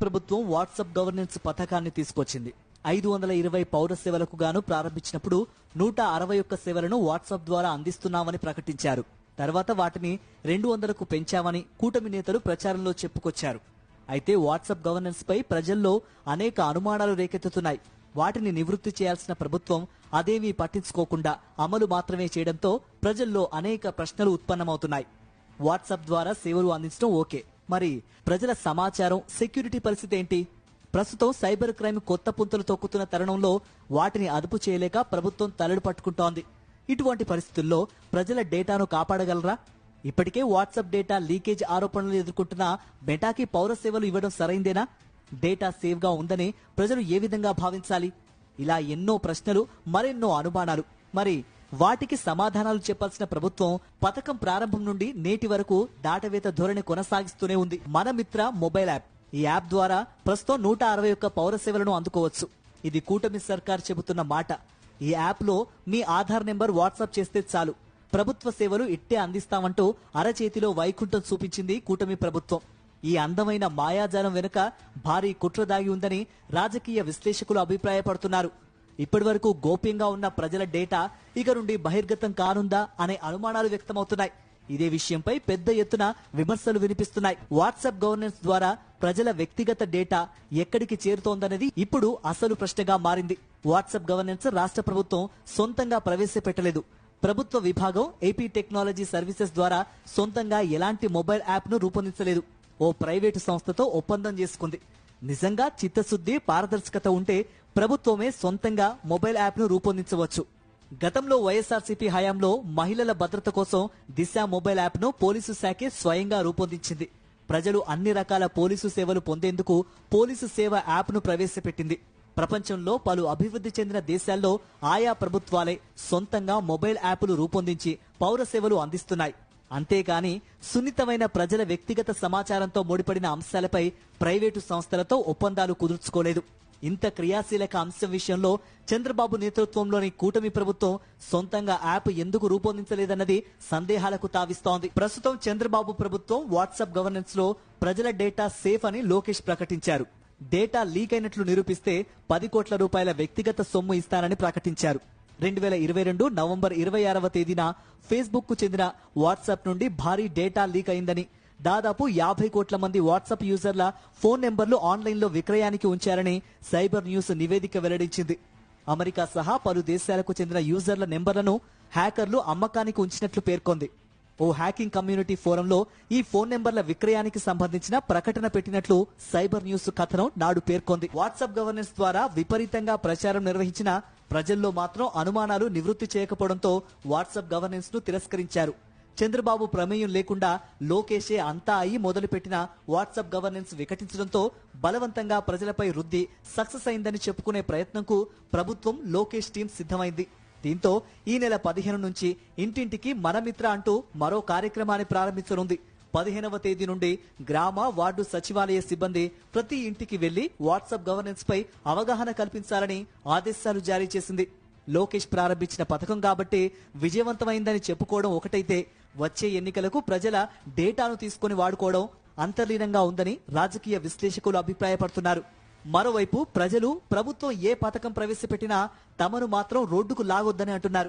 ప్రభుత్వం WhatsApp governance పథకాన్ని తీసుకొచ్చింది. ఐదు వందల ఇరవై పౌర సేవలకు గాను ప్రారంభించినప్పుడు నూట అరవై ఒక్క సేవలను వాట్సాప్ ద్వారా అందిస్తున్నామని ప్రకటించారు. తర్వాత వాటిని రెండు వందలకు పెంచామని కూటమి నేతలు ప్రచారంలో చెప్పుకొచ్చారు. అయితే వాట్సాప్ గవర్నెన్స్ పై ప్రజల్లో అనేక అనుమానాలు రేకెత్తుతున్నాయి. వాటిని నివృత్తి చేయాల్సిన ప్రభుత్వం అదేమీ పట్టించుకోకుండా అమలు మాత్రమే చేయడంతో ప్రజల్లో అనేక ప్రశ్నలు ఉత్పన్నమవుతున్నాయి. వాట్సాప్ ద్వారా సేవలు అందించడం ఓకే. మరి ప్రజల సమాచారం సెక్యూరిటీ పరిస్థితి ఏంటి? ప్రస్తుతం సైబర్ క్రైమ్ కొత్త పుంతలు తొక్కుతున్న తరుణంలో వాటిని అదుపు చేయలేక ప్రభుత్వం తలడు పట్టుకుంటోంది. ఇటువంటి పరిస్థితుల్లో ప్రజల డేటాను కాపాడగలరా? ఇప్పటికే వాట్సాప్ డేటా లీకేజ్ ఆరోపణలు ఎదుర్కొంటున్న మెటాకి పౌర సేవలు ఇవ్వడం సరైందేనా? డేటా సేవ్గా ఉందని ప్రజలు ఏ విధంగా భావించాలి? ఇలా ఎన్నో ప్రశ్నలు మరెన్నో అనుమానాలు. మరి వాటికి సమాధానాలు చెప్పాల్సిన ప్రభుత్వం పథకం ప్రారంభం నుండి నేటి వరకు దాటవేత ధోరణి కొనసాగిస్తూనే ఉంది. మన మిత్ర మొబైల్ యాప్. ఈ యాప్ ద్వారా ప్రస్తుతం నూట అరవై ఒక్క పౌర సేవలను అందుకోవచ్చు. ఇది కూటమి సర్కార్ చెబుతున్న మాట. ఈ యాప్లో మీ ఆధార్ నెంబర్ వాట్సాప్ చేస్తే చాలు. ప్రభుత్వ సేవలు ఇట్టే అందిస్తామంటూ అరచేతిలో వైకుంఠం చూపించింది కూటమి ప్రభుత్వం. ఈ అందమైన మాయాజాలం వెనుక భారీ కుట్ర దాగి ఉందని రాజకీయ విశ్లేషకులు అభిప్రాయపడుతున్నారు. ఇప్పటి వరకు గోప్యంగా ఉన్న ప్రజల డేటా ఇక నుండి బహిర్గతం కానుందా అనే అనుమానాలు వ్యక్తమవుతున్నాయి. ఇదే విషయంపై పెద్ద ఎత్తున విమర్శలు వినిపిస్తున్నాయి. వాట్సాప్ గవర్నెన్స్ ద్వారా ప్రజల వ్యక్తిగత డేటా ఎక్కడికి చేరుతోందనేది ఇప్పుడు అసలు ప్రశ్నగా మారింది. వాట్సాప్ గవర్నెన్స్ రాష్ట్ర ప్రభుత్వం సొంతంగా ప్రవేశపెట్టలేదు. ప్రభుత్వ విభాగం ఏపీ టెక్నాలజీ సర్వీసెస్ ద్వారా సొంతంగా ఎలాంటి మొబైల్ యాప్ను రూపొందించలేదు. ఓ ప్రైవేటు సంస్థతో ఒప్పందం చేసుకుంది. నిజంగా చిత్తశుద్ధి పారదర్శకత ఉంటే ప్రభుత్వమే సొంతంగా మొబైల్ యాప్ను రూపొందించవచ్చు. గతంలో వైఎస్ఆర్సీపీ హయాంలో మహిళల భద్రత కోసం దిశ మొబైల్ యాప్ను పోలీసు శాఖే స్వయంగా రూపొందించింది. ప్రజలు అన్ని రకాల పోలీసు సేవలు పొందేందుకు పోలీసు సేవ యాప్ను ప్రవేశపెట్టింది. ప్రపంచంలో పలు అభివృద్ధి చెందిన దేశాల్లో ఆయా ప్రభుత్వాలే సొంతంగా మొబైల్ యాప్లు రూపొందించి పౌర సేవలు అందిస్తున్నాయి. అంతేగాని సున్నితమైన ప్రజల వ్యక్తిగత సమాచారంతో ముడిపడిన అంశాలపై ప్రైవేటు సంస్థలతో ఒప్పందాలు కుదుర్చుకోలేదు. ఇంత క్రియాశీలక అంశం విషయంలో చంద్రబాబు నేతృత్వంలోని కూటమి ప్రభుత్వం సొంతంగా యాప్ ఎందుకు రూపొందించలేదన్నది సందేహాలకు తావిస్తోంది. ప్రస్తుతం చంద్రబాబు ప్రభుత్వం వాట్సాప్ గవర్నెన్స్లో ప్రజల డేటా సేఫ్ అని లోకేష్ ప్రకటించారు. డేటా లీక్ అయినట్లు నిరూపిస్తే పది కోట్ల రూపాయల వ్యక్తిగత సొమ్ము ఇస్తానని ప్రకటించారు. రెండు వేల ఇరవై రెండు నవంబర్ ఇరవై ఆరవ తేదీన ఫేస్బుక్కు చెందిన వాట్సాప్ నుండి భారీ డేటా లీక్ అయిందని. దాదాపు యాభై కోట్ల మంది వాట్సాప్ యూజర్ల ఫోన్ నెంబర్లు ఆన్లైన్లో విక్రయానికి ఉంచారని సైబర్ న్యూస్ నివేదిక వెల్లడించింది. అమెరికా సహా పలు దేశాలకు చెందిన యూజర్ల నెంబర్లను హ్యాకర్లు అమ్మకానికి ఉంచినట్లు పేర్కొంది. ఓ హ్యాకింగ్ కమ్యూనిటీ ఫోరంలో ఈ ఫోన్ నెంబర్ల విక్రయానికి సంబంధించిన ప్రకటన పెట్టినట్లు సైబర్ న్యూస్ కథనం నాడు పేర్కొంది. వాట్సాప్ గవర్నెన్స్ ద్వారా విపరీతంగా ప్రచారం నిర్వహించిన ప్రజల్లో మాత్రం అనుమానాలు నివృత్తి చేయకపోవడంతో వాట్సాప్ గవర్నెన్స్ను తిరస్కరించారు. చంద్రబాబు ప్రమేయం లేకుండా లోకేషే అంతా అయి మొదలుపెట్టిన వాట్సాప్ గవర్నెన్స్ వికటించడంతో బలవంతంగా ప్రజలపై రుద్ది సక్సెస్ అయిందని చెప్పుకునే ప్రయత్నంకు ప్రభుత్వం లోకేష్ టీం సిద్ధమైంది. దీంతో ఈ నెల పదిహేను నుంచి ఇంటింటికి మనమిత్ర అంటూ మరో కార్యక్రమాన్ని ప్రారంభించనుంది. పదిహేనవ తేదీ నుండి గ్రామ వార్డు సచివాలయ సిబ్బంది ప్రతి ఇంటికి వెళ్ళి వాట్సాప్ గవర్నెన్స్ పై అవగాహన కల్పించాలని ఆదేశాలు జారీ చేసింది. లోకేష్ ప్రారంభించిన పథకం కాబట్టి విజయవంతమైందని చెప్పుకోవడం ఒకటైతే వచ్చే ఎన్నికలకు ప్రజల డేటాను తీసుకొని వాడుకోవడం అంతర్లీనంగా ఉందని రాజకీయ విశ్లేషకులు అభిప్రాయపడుతున్నారు. మరోవైపు ప్రజలు ప్రభుత్వం ఏ పథకం ప్రవేశపెట్టినా తమను మాత్రం రోడ్డుకు లాగొద్దని అంటున్నారు.